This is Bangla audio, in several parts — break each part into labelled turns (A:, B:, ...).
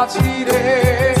A: আছি রে।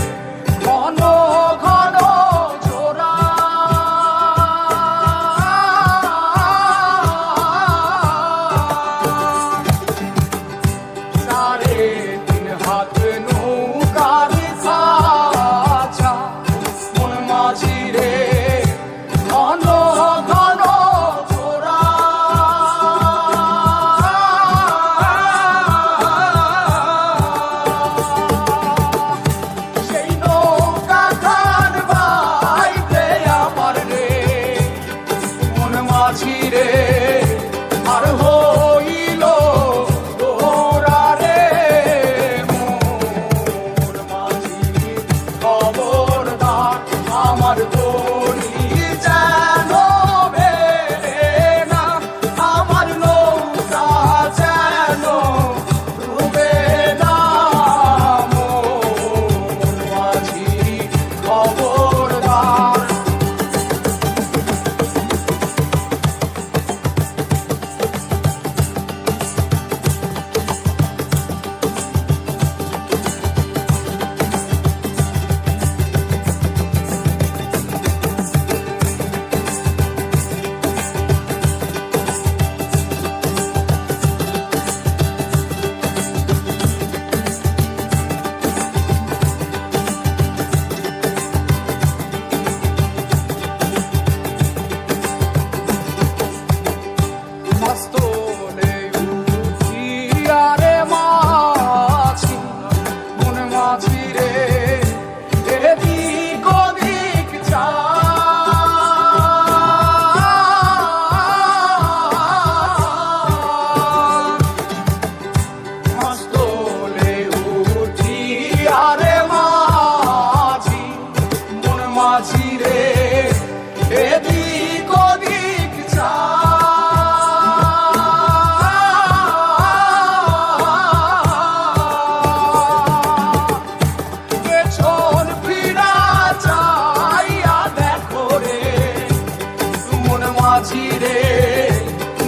A: তীরে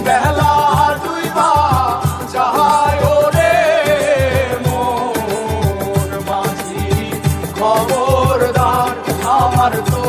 A: বেলা দুই বা যাহায় রে মোর মাঝি খবরদার আমার তো